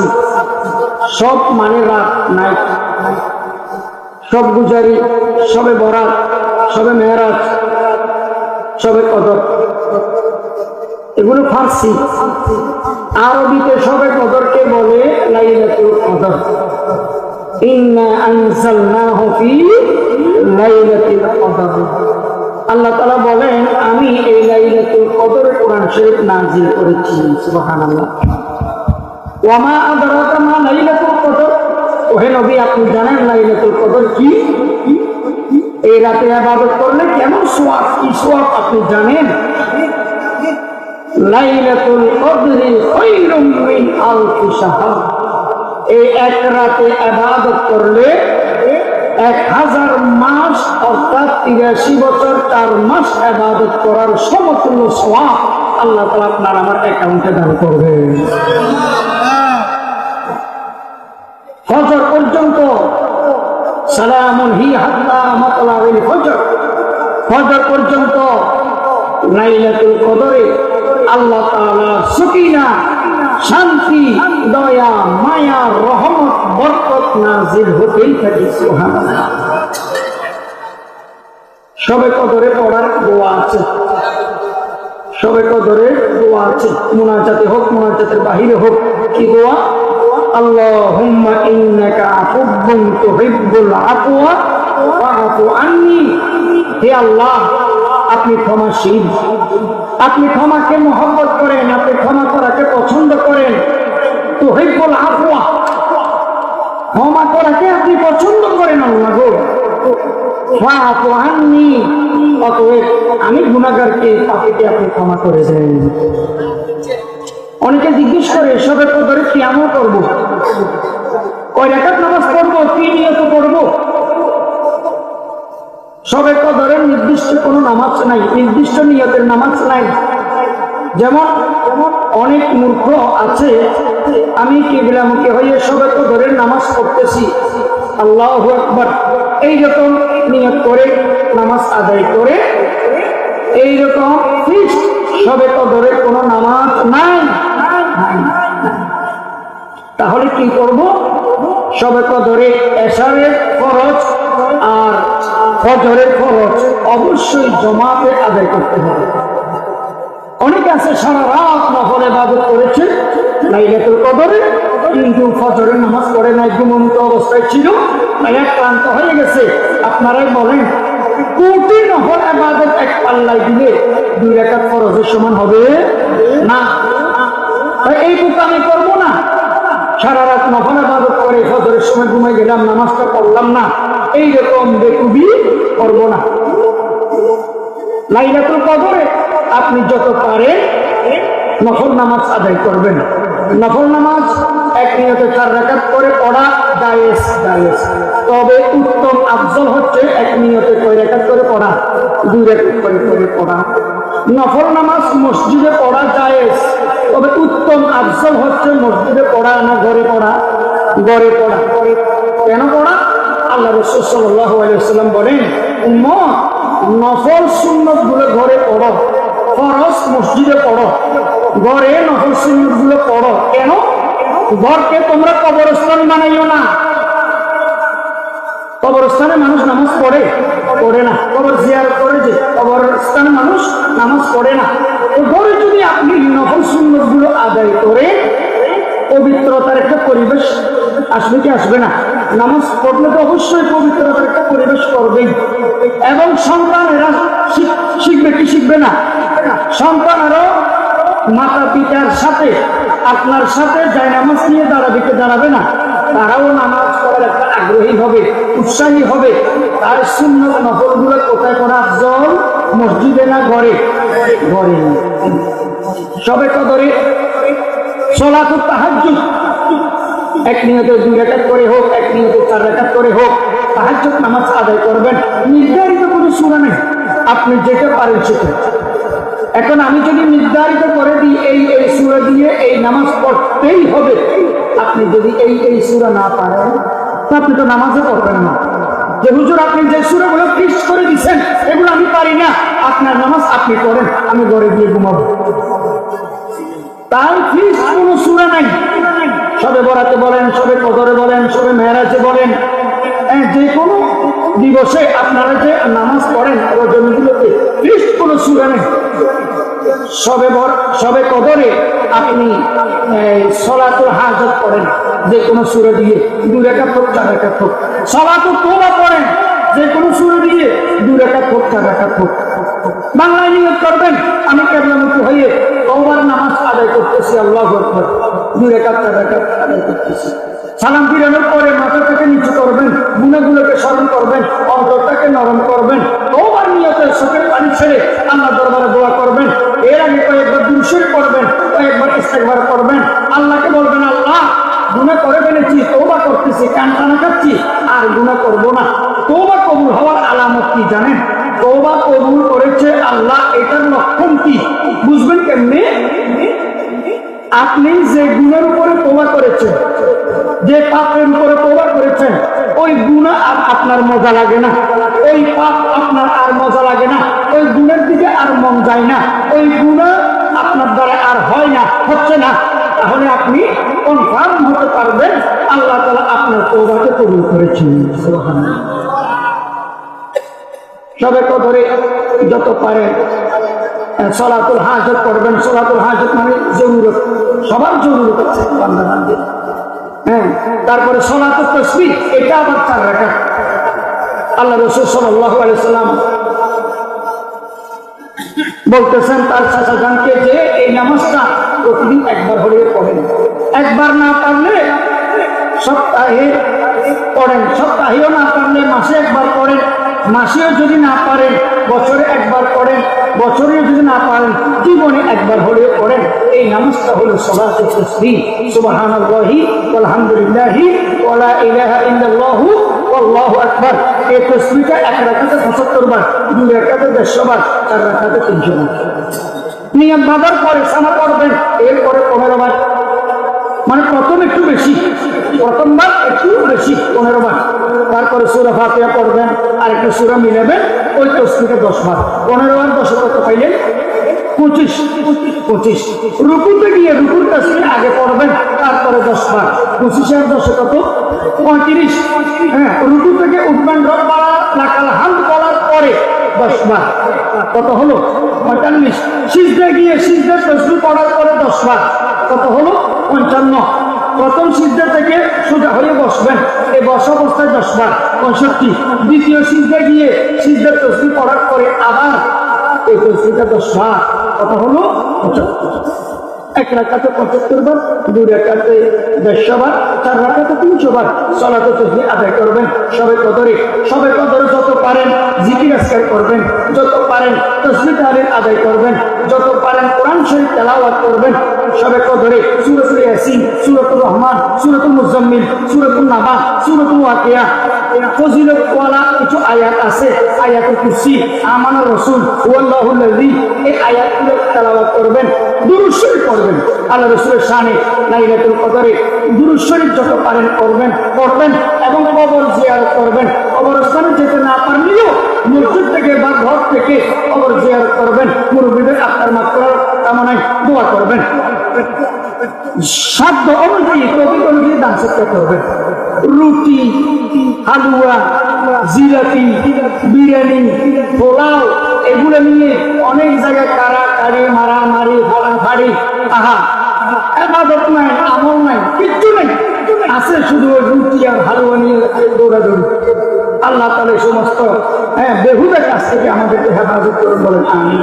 ফার্সি সব মানে রাত নাইট সব গুজারি, সবে বরাত, সবে মেহরাজ সবে কদর। এগুলো ফার্সি। আরবিতে সবে কদরকে বলে লাইলাতুল কদর। ইন্না আনজালনাহু ফি লাইলাতুল কদর। আল্লাহ তাআলা বলেন, আমি এই লাইলাতুল কদরে কোরআন শরীফ নাযিল করেছি, সুবহানাল্লাহ। ওয়ামা আদরাকা মা লাইলাতুল কদর। ওহে নবী, আপনি জানেন লাইলাতুল কদর কি? এই রাতে ইবাদত করলে কেমন সোয়াব? কি সোয়াব আপনি জানেন? লাইলাতুল কদরি খায়রুম মিন আলফি শাহর। এই এক রাতে ইবাদত করলে এক হাজার মাস, অর্থাৎ তিরাশি বছর চার মাস ইবাদত করার সমতুল্য সোয়াব আল্লাহ তাআলা আপনার আমার অ্যাকাউন্টে দান করবে ফজর পর্যন্ত সালামুন হি হাত্তা মাতলাউল ফজর। ফজর পর্যন্ত লাইলাতুল কদরে আল্লাহ তাআলা সুকিনা, শান্তি, দয়া, মায়া, রহমত, বরকত নাজিল হতেই থাকে, সুবহানাল্লাহ। সবে কদরে পড়ার দোয়া আছে। সবে কদরে দোয়া আছে। মোনাজাতে হোক, মোনাজাতের বাহিরে হোক, কি দোয়া? আল্লাহুম্মা ইন্নাকা আফুব্বুন তুহিব্বুল আফওয়া ফাআফু আন্নি। হে আল্লাহ, আপনি ক্ষমাশীল। আপনি ক্ষমাকে মহব্বত করেন, আপনি ক্ষমা করাকে পছন্দ করেন। তো তুহিব্বুল আফওয়া, ক্ষমা করাকে আপনি পছন্দ করেন আল্লাহ গো। অতএব আমি গুণাগারকে পাপিকে আপনি ক্ষমা করে দেন। অনেকে জিজ্ঞেস করে সবে কদরে করব? রাকাত নামাজ কি নিয়ত পড়ব সবে কদরের নির্দিষ্ট কোনো নামাজ নাই, নির্দিষ্ট নিয়তের নামাজ নাই। যেমন, অনেক মূর্খ আছে, আমি কেবিলামুখী হয়ে সবে কদরের নামাজ পড়তেছি। আল্লাহ একবার এইরকম নিয়ত করে, নামাজ আদায় করে এইরকম ফিক্সড সবে কদরের কোনো নামাজ নাই। তাহলে কি করব? সবে কদরে এশারের খরচ আর ফজরের খরচ অবশ্যই জমাতে আদায় করতে হবে। অনেকে আছে, সারা রাত নফল ইবাদত করেছে লাইলাতুল কদরে, কিন্তু ফজরের নামাজ পড়ে নাই, ঘুমন্ত অবস্থায় ছিল এক ক্লান্ত হয়ে গেছে। আপনারাই বলেন, কোটি নফল ইবাদত এক পাল্লায় দিলে দুই রাকাত ফরজের সমান হবে? না। এই আমি করব সারা রাত নফল ইবাদত করে ফজরের সময় ঘুমাই গেলাম নামাজটা পড়লাম না। এইরকম বেকুবি করব না। লাইলাতুল কদরে আপনি যত পারেন নফল নামাজ আদায় করবেন। নফল নামাজ এক নিয়তে চার রাকাত করে পড়া দায়েস দায়েস তবে উত্তম আফজল হচ্ছে এক নিয়তে কয় রাকাত করে পড়া, দুই রাকাত করে করে পড়া। নফল নামাজ মসজিদে পড়া উত্তম আফজল হচ্ছে মসজিদে পড়া না ঘরে পড়া? ঘরে পড়া। কেন পড়া? আল্লাহ রসুল সাল্লাহ বলেন, উম্মত, নফল সুন্নতগুলো ঘরে পড়ো। ফরজ মসজিদে পড়ো। ঘরে নফল সুন্নতগুলো পড়ো। কেন? ঘরকে তোমরা কবরস্থান বানাইও না। কবরস্থানে মানুষ নামাজ পড়ে? পড়ে না। কবর জিয়ার করে যে, কবরস্থানে মানুষ নামাজ পড়ে না। ঘরে যদি আপনি নফল সুন্নতগুলো আদায় করে পবিত্রতার একটা পরিবেশ আসবে কি আসবে না? নামাজ পড়লে তো অবশ্যই পবিত্রতার একটা পরিবেশ করবেই। এবং সন্তানেরা শিখবে কি শিখবে না? সন্তানেরও মাতা পিতার সাথে, আপনার সাথে যায় নামাজ নিয়ে দাঁড়াবে কি দাঁড়াবে না? তারাও নামাজ পড়ার একটা আগ্রহী হবে, উৎসাহী হবে। তার শূন্য নফলগুলো কোথায় করা জল? মসজিদে না ঘরে? ঘরে সবে কদরে সলাত তাহাজ্জুদ। এক নিয়তে দুই রেখাত করে হোক, এক নিয়তে চার রেখাত করে হোক, তাহাজ্জুদ নামাজ আদায় করবেন। নির্ধারিত কোনো সূরা নেই। আপনি যেতে পারেন সেটা। এখন আমি যদি নির্ধারিত করে দিই এই এই সূরা দিয়ে এই নামাজ পড়তেই হবে, আপনি যদি এই এই সূরা না পারেন, তো আপনি তো নামাজও পড়বেন না। যে হুজুর আপনি যে সুরাগুলো ফিক্স করে দিচ্ছেন এগুলো আপনার নামাজ আপনি করেন আমি ঘরে গিয়ে ঘুমাবো। তার ফিক্স কোনো সুরা নাই। সবে বরাতে বলেন সবে কদরে বলেন সবে মেহরাজে বলেন। হ্যাঁ, যে কোনো দিবসে আপনারা যে নামাজ পড়েন রজনীগুলোতে বেশ কোনো সুরা নেই। সবে বর সবে কদরে আপনি সলাতুল হাজত করেন যে কোনো সুরে দিয়ে দু রেখা হোক চার রেখা হোক। সলাতুল তোবা পড়েন যে কোনো সুরে দিয়ে দু রেখা হোক চার রেখা হোক। বাংলায় নিয়োগ করবেন। আমি কেবলামুখী হয়ে তোবার নামাজ আদায় করতেছি, আল্লাহ আকবার। দু রেখা আদায় করতেছি। সালাম ফিরানোর পরে মাথাটাকে নিচু করবেন, গুণাগুলোকে স্মরণ করবেন, অন্তরটাকে নরম করবেন তোবার নিয়তে চোখের পানি ছেড়ে আল্লাহ দরবারে দোয়া করবেন। এর আগে কয়েকবার দুরুশরী করবেন কয়েকবার ইস্তেকবার করবেন। আল্লাহকে বলবেন, আল্লাহ গুণা করে ফেলেছি তৌবা করতেছি, কান টানা খাচ্ছি আর গুণা করব না। তৌবা কবুল হওয়ার আলামত কি জানেন? তৌবা কবুল করেছে আল্লাহ, এটার লক্ষণ কি? বুঝবেন কেমনি? আপনি যে গুণের উপরে তোবা করেছেন, যে পাপের উপরে তোবা করেছেন, ওই গুণা আর আপনার মজা লাগে না। ওই পাপ আপনার আর মজা লাগে না। ওই গুণের দিকে আর মন যায় না। ওই গুণা আপনার দ্বারা আর হয় না, হচ্ছে না। তাহলে আপনি কনফার্ম হতে পারবেন, আল্লাহ তালা আপনার তোবাকে কবুল করেছেন। সুবহানাল্লাহ। সবে কদরে যত পারে সলাতুল হাজত করবেন সলাতুল হাজত মানে জরুরত। সবার জরুরত আছে হ্যাঁ তারপরে সলাতুল তসবি এটা আবার তার রাখা আল্লাহ রসুল সাল্লাহ আলাইসাল্লাম বলতেছেন, তার চাচা জানকে যে এই নামাজটা প্রতিদিন একবার হলে পড়েন। একবার না পারলে সপ্তাহে পড়েন, সপ্তাহেও না পারলে মাসে একবার পড়েন। মাসেও যদি না পারেন, বছরে একবার পড়েন, বছরেও যদি না পারেন, জীবনে একবার হলেও পড়েন। এই নামাজটা হলো সলাতে তসবিহ সুবহানাল্লাহি আলহামদুলিল্লাহি ওয়ালা ইলাহা আল্লাহু আকবার। এই এক রাকাতে 75 বার, দুই রাকাতে 100 বার, চার রাকাতে 300 বার। নিয়ম বাঁধার পরে সামা করবেন এরপরে পনেরো বার। মানে প্রথম একটু বেশি, প্রথমবার একটু বেশি পনেরো বার তারপরে সুরা ফাতিয়া পড়বেন আর একটু সুরা মিলাবেন, ওই তসবিটা দশ বার পনেরো বার দশ কত পাইলেন পঁচিশ পঁচিশ। রুকুতে গিয়ে রুকুর তসবি আগে পড়বেন, তারপরে দশ বার পঁচিশে আর দশে কত? পঁয়ত্রিশ। হ্যাঁ রুকু থেকে উঠবেন রব্বালা লাকাল হামদ বলার পরে দশ বার কত হলো? পঁয়তাল্লিশ। সিজদে গিয়ে সিজদের তসবি পড়ার পরে দশ বার কত হলো? পঞ্চান্ন। প্রথম সিদ্ধা থেকে সোজা হয়ে বসবেন। এই বস অবস্থায় দশবার পঁয়ষট্টি দ্বিতীয় সিদ্ধা গিয়ে সিদ্ধার তসবি পড়ার পরে আবার এই তসবিটা দশবার কথা হলো পঁচাত্তর এক রাখাতে পঁচাত্তর বার, দুই রাখাতে দেড়শো বার, চার রাখাতে তিনশো বার চলাতে তসবি আদায় করবেন। সবে কদরে সবে কদরে যত পারেন জিকির আজকার করবেন, যত পারেন তসবি তাহলে আদায় করবেন, যত পারেন কোরআন শরীফ তেলাওয়াত করবেন, সবে কদরে সুরতুল ইয়াসিন সুরতুল রহমান, সুরতুল মুজাম্মিল সুরতুল নাবা সুরতুল ওয়াকিয়া ফজিলত কিছু আয়াত আছে, আয়াতুল কুরসি আমানা রাসূল ওয়াল্লাহু লাযী এই আয়াতগুলো তেলাওয়াত করবেন। দুরূদ শরীফ পড়বেন আল্লাহ রাসূলের শানে লাইলাতুল কদরে দুরূদ শরীফ যত পারেন করবেন, পড়বেন এবং কবর জিয়ারত করবেন। কবরস্থানে যেতে না পারলেও মসজিদ থেকে বা ঘর থেকে কবর জিয়ারত করবেন। মুরব্বীদের আপনার মাত্রার কামনায় দোয়া করবেন। সাধ্য অনুযায়ী প্রকৃত অনুযায়ী দান সত্য করবেন রুটি, হালুয়া, জিলাপি, বিরিয়ানি, পোলাও এগুলো নিয়ে অনেক জায়গায় কারাকারি মারামারি ফাড়াফাড়ি আহা এবাদত নাই আমল নাই কিচ্ছু নেই। আছে শুধু ওই রুটি আর হালুয়া নিয়ে দৌড়াদৌড়ি। আল্লাহ তালে সমস্ত হ্যাঁ বেহুদের কাছ থেকে আমাদেরকে হেফাজত করুন বলেন আমি